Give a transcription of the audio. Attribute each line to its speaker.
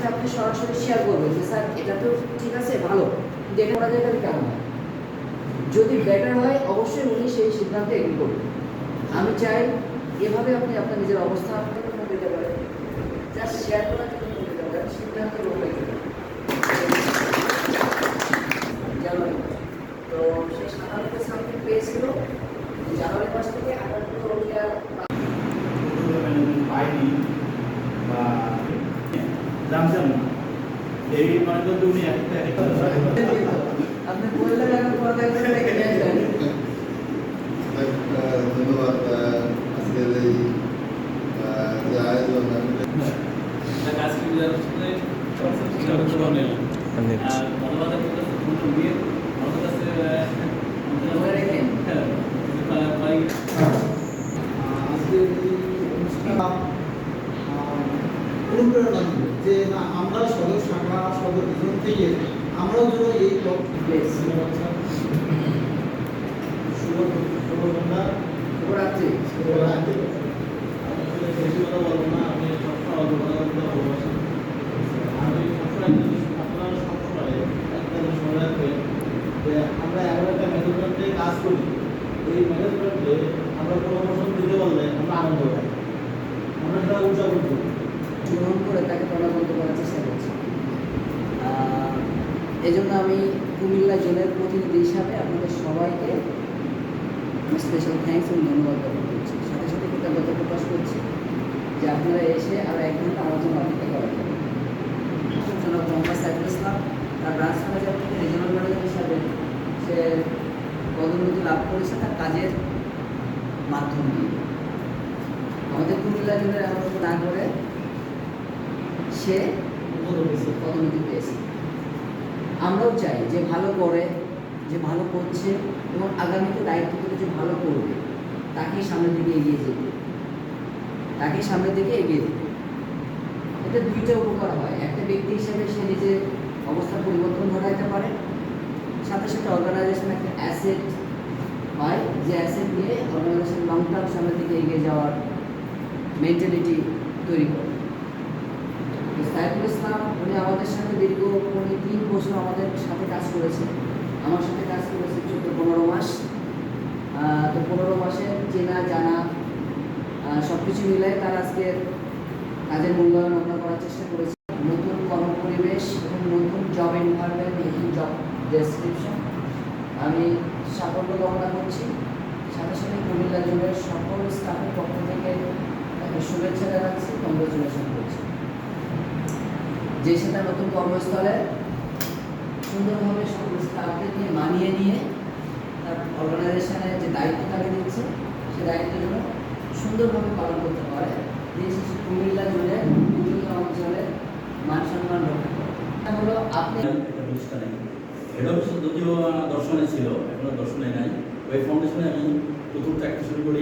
Speaker 1: সাথে আপনি সরাসরি শেয়ার করবেন যে, স্যার, এটা তো ঠিক আছে, ভালো। এটা করা যায় তাহলে কেমন? যদি বেটার হয়, অবশ্যই উনি সেই সিদ্ধান্তে এগ্রি করবেন আমি চাই এভাবে আপনি আপনার নিজের অবস্থা দিতে পারেন জাস্ট শেয়ার করার জন্য দিতে পারেন সিদ্ধান্ত গ্রহণ। তো সেই সাতানব্বই সামথিং পেয়েছিল জানুয়ারি মাস থেকে ইয়ার
Speaker 2: ম্যানেজমেন্ট পাইনি বা জানতাম না এই মনে করতে উনি একটা একটা
Speaker 1: আপনি বললেন এখন কথা একটু দেখে নিয়ে আসবেন।
Speaker 3: আহ, ধন্যবাদ আহ, আজকের এই আহ, যে আয়োজন আমি
Speaker 4: আজকে ধন্যবাদ আমাদের কাছে
Speaker 1: মনে রেখেন।
Speaker 5: আজকের এই অনুষ্ঠান আহ, অনুপ্রেরণা দিল যে না আমরা সদর শাখা সদর রিজন থেকে আমরাও যেন এই একটা একটা আমরা এমন একটা ম্যানেজমেন্টে কাজ করি। এই ম্যানেজমেন্টে আমরা প্রমোশন দিতে পারলে আমরা আনন্দ পাই। আমরা সেটা উদযাপন করি
Speaker 1: করে তাকে প্রণামন্ত করার চেষ্টা করছি। এই জন্য আমি কুমিল্লা জেলার প্রতিনিধি হিসাবে আপনাদের সবাইকে স্পেশাল থ্যাঙ্কস এবং ধন্যবাদ জ্ঞাপন করছি। সাথে সাথে কৃতজ্ঞতা প্রকাশ করছি যে আপনারা এসে আরও এক ঘণ্টা জন্য। অপেক্ষা রিজনাল ম্যানেজার হিসাবে সে পদোন্নতি লাভ তার কাজের মাধ্যম আমাদের কুমিল্লা জেলার না করে সে পদোন্নতি পেয়েছে আমরাও চাই যে ভালো করে, যে ভালো করছে এবং আগামীতে দায়িত্ব থেকে যে ভালো করবে, তাকেই সামনের দিকে এগিয়ে যেতে তাকেই সামনের দিকে এগিয়ে যেতে এটা দুইটা উপকার হয়। একটা ব্যক্তি হিসেবে সে নিজের অবস্থার পরিবর্তন ঘটাইতে পারে, সাথে সাথে অর্গানাইজেশন একটা অ্যাসেট হয়, যে অ্যাসেট নিয়ে অর্গানাইজেশন লং টার্ম সামনের দিকে এগিয়ে যাওয়ার মেন্টালিটি তৈরি করে। সাইফুল ইসলাম, উনি আমাদের সাথে দীর্ঘ উনি তিন বছর আমাদের সাথে কাজ করেছে আমার সাথে কাজ করেছে চোদ্দ, পনেরো মাস। তো পনেরো মাসের চেনা, জানা সব কিছু মিলাই তার আজকে কাজের মূল্যায়ন আমরা করার চেষ্টা করেছি। নতুন কর্মপরিবেশ এবং নতুন জব এনভায়রনমেন্ট নতুন জব ডেসক্রিপশন আমি সাফল্য কামনা করছি। সাথে সাথে কুমিল্লা জেলার সকল স্টাফের পক্ষ থেকে শুভেচ্ছা জানাচ্ছি। কংগ্রেচুলেশন করছি। যে সেটা নতুন কর্মস্থলে সুন্দরভাবে সকল স্টাফদের নিয়ে মানিয়ে নিয়ে তার অর্গানাইজেশনের যে দায়িত্ব তাকে দিচ্ছে, সে দায়িত্ব যেন সুন্দরভাবে পালন করতে পারে। দিন কুমিল্লা জুড়ে বিভিন্ন অঞ্চলে মান সম্মান রক্ষা হলো আপনি
Speaker 4: অফিস যদিও দর্শনে ছিল, এখনও দর্শনে নাই। ওই ফাউন্ডেশনে আমি প্রথম চাকরি শুরু করি